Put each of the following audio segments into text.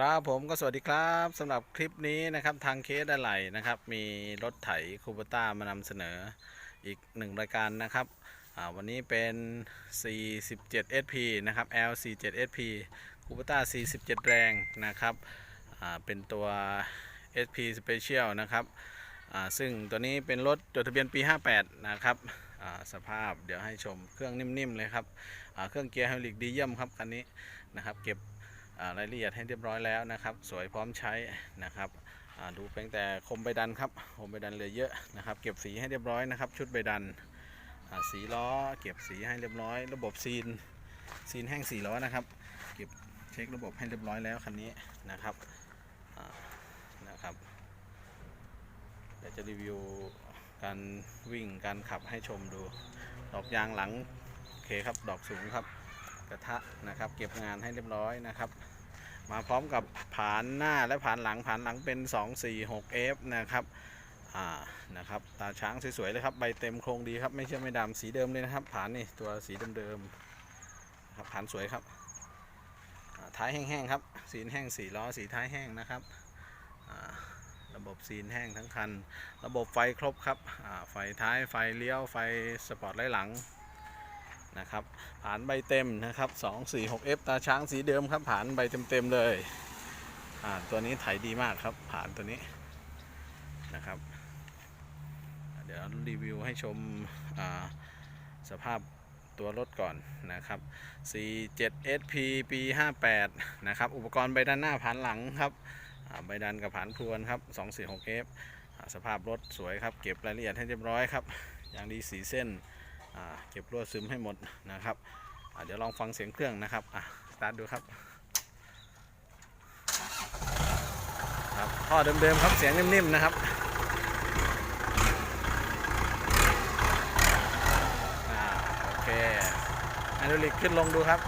ครับผมก็สวัสดีครับสำหรับคลิปนี้นะครับทางเคสอะไหล่นะครับ มีรถไถคูเปต้ามานำเสนออีกหนึ่งรายการนะครับวันนี้เป็น 47 SP นะครับ L47 SP คูเปต้า 47 แรงนะครับเป็นตัว SP Special นะครับซึ่งตัวนี้เป็นรถจดทะเบียนปี 58 นะครับสภาพเดี๋ยวให้ชมเครื่องนิ่มๆเลยครับเครื่องเกียร์ไฮดรอลิกดีเยี่ยมครับคันนี้นะครับเก็บ รายละเอียดให้เรียบร้อยแล้วนะครับ สวยพร้อมใช้นะครับดูเพียงแต่คมใบดันครับคมใบดันเหลือเยอะนะครับ เก็บสีให้เรียบร้อยนะครับ ชุดใบดันสีล้อ เก็บสีให้เรียบร้อย ระบบซีนซีนแห้งสีล้อนะครับ เก็บเช็คระบบให้เรียบร้อยแล้วคันนี้นะครับนะครับเดี๋ยวจะรีวิวการวิ่งการขับให้ชมดู ดอกยางหลังโอเคครับดอกสูงครับกระทะนะครับ เก็บงานให้เรียบร้อยนะครับ มาพร้อมกับผานหน้าและผานหลังผานหลังเป็น 2 4 6 F นะครับอ่านะครับตาช้างสวยๆเลยครับใบเต็มโครงดีครับไม่เชื่อไม่ดำสีเดิมเลยนะครับผานนี่ตัวสีเดิมๆครับผานสวยครับท้ายแห้งๆครับสีแห้งสีล้อสีท้ายแห้งนะครับระบบซีนแห้งทั้งคัน ระบบไฟครบครับไฟท้ายไฟเลี้ยวไฟสปอร์ตไลท์หลัง นะครับผานใบเต็มนะครับ 2 4 6 F ตาช้างสีเดิมครับผ่านใบเต็มๆเลยอ่าตัวนี้ไถดีมากครับผ่านตัวนี้นะครับ เดี๋ยวรีวิวให้ชมอ่าสภาพตัวรถก่อนนะครับ 47 SP ปี 58 นะครับ อุปกรณ์ใบด้านหน้าผ่านหลังครับใบดันกับผ่านพรวนครับ 246 F อ่าสภาพรถสวยครับ เก็บรายละเอียดให้เรียบร้อยครับ อย่างดีสีเส้น เก็บรั่วซึมให้หมดนะครับเดี๋ยวลองฟังเสียงเครื่องนะครับสตาร์ทดูครับครับท่อเดิมๆครับเสียงนิ่มๆนะครับอโอเคไฮดรอลิกขึ้นลงดูครับ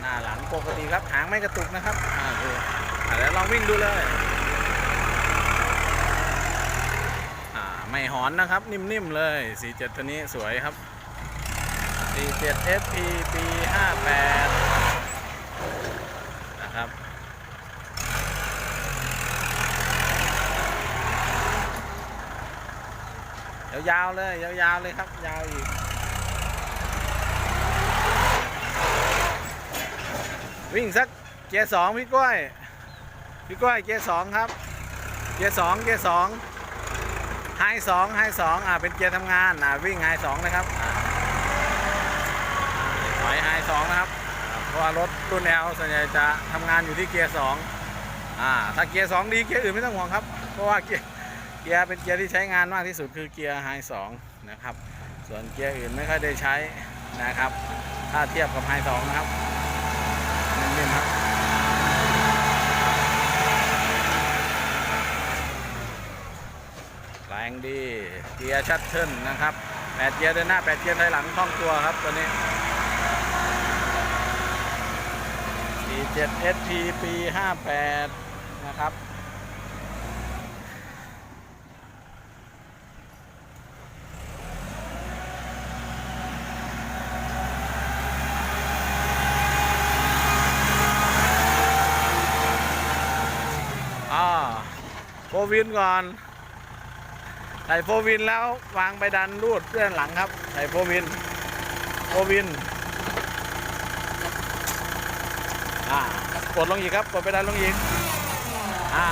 หน้าหลังปกติครับหางไม่กระตุกนะครับอ่าดูอะ เดี๋ยวลองวิ่งดูเลยไม่หอนนะครับ นิ่มๆเลย 47 ตัวนี้สวยครับ 47 FP ปี 58 นะครับยาวๆเลย ยาวๆเลยครับ ยาวอีก วิ่งสักเกียร์สองพี่ก้อย พี่ก้อยเกียร์สองครับ เกียร์สองเกียร์สองไฮสองไฮสองอ่าเป็นเกียร์ทำงานอ่าวิ่งไฮสองนะครับอ่าถอยไฮสองนะครับเพราะว่ารถรุ่นแนวส่วนใหญ่จะทำงานอยู่ที่เกียร์สองอ่าถ้าเกียร์สองดีเกียร์อื่นไม่ต้องห่วงครับ เพราะว่าเกียร์เกียร์เป็นเกียร์ที่ใช้งานมากที่สุดคือเกียร์ไฮสองนะครับ ส่วนเกียร์อื่นไม่ค่อยได้ใช้นะครับ ถ้าเทียบกับไฮสองนะครับนิ่มๆครับ แรงดีเกียร์ชัดเทิลนะครับแปดเกียร์เดินหน้าแปดเกียร์ถอยหลังคล่องตัวครับตัวนี้ 47 SP ปี 58 นะครับ อ่าโฟวินก่อน ใส่โฟวินแล้ววางไปดันรูดเพื่อนหลังครับ ใส่โฟวิน โฟวิน อ่ากดลงอีกครับ กดไปดันลงอีก อ่า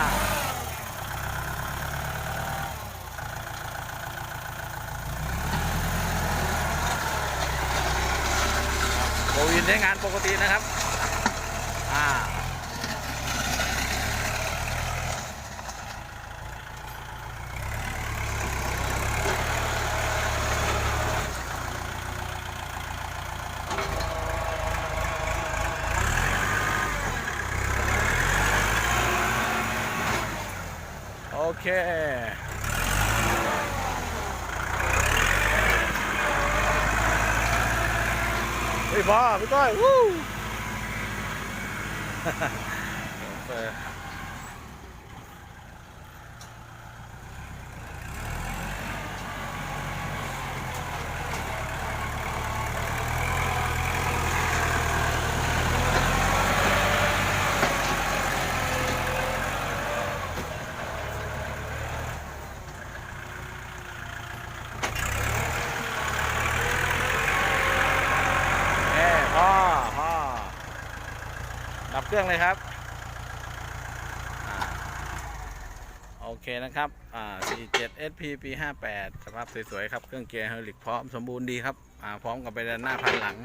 โฟวินใช้งานปกตินะครับ อ่า โอเค พี่พ่อพี่ก้อยวู้ เครื่องเลยครับอโอเคนะครับอ่า 47 SP P 58 สภาพสวยๆครับ เครื่องเกียร์ไฮดรอลิกพร้อมสมบูรณ์ดีครับอ่าพร้อมกับไปด้านหน้าพันหลัง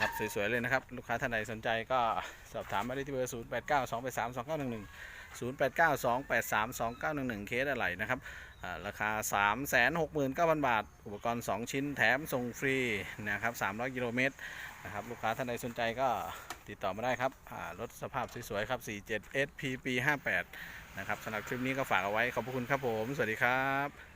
ครับสวยๆเลยนะครับ ลูกค้าท่านใดสนใจก็สอบถามมาได้ที่เบอร์ 0 8 9 2 8 3 2 9 1 1 0 8 9 2 8 3 2 9 1 1 เคสอะไรนะครับ ราคา 3 6 9 0 0 0 บาท อุปกรณ์ 2 ชิ้นแถมส่งฟรีนะครับ 300 กิโลเมตรนะครับลูกค้าท่านใดสนใจก็ติดต่อมาได้ครับรถสภาพสวยๆ ครับ 47 SPP 58 นะครับสำหรับคลิปนี้ก็ฝากเอาไว้ ขอบพระคุณครับผม สวัสดีครับ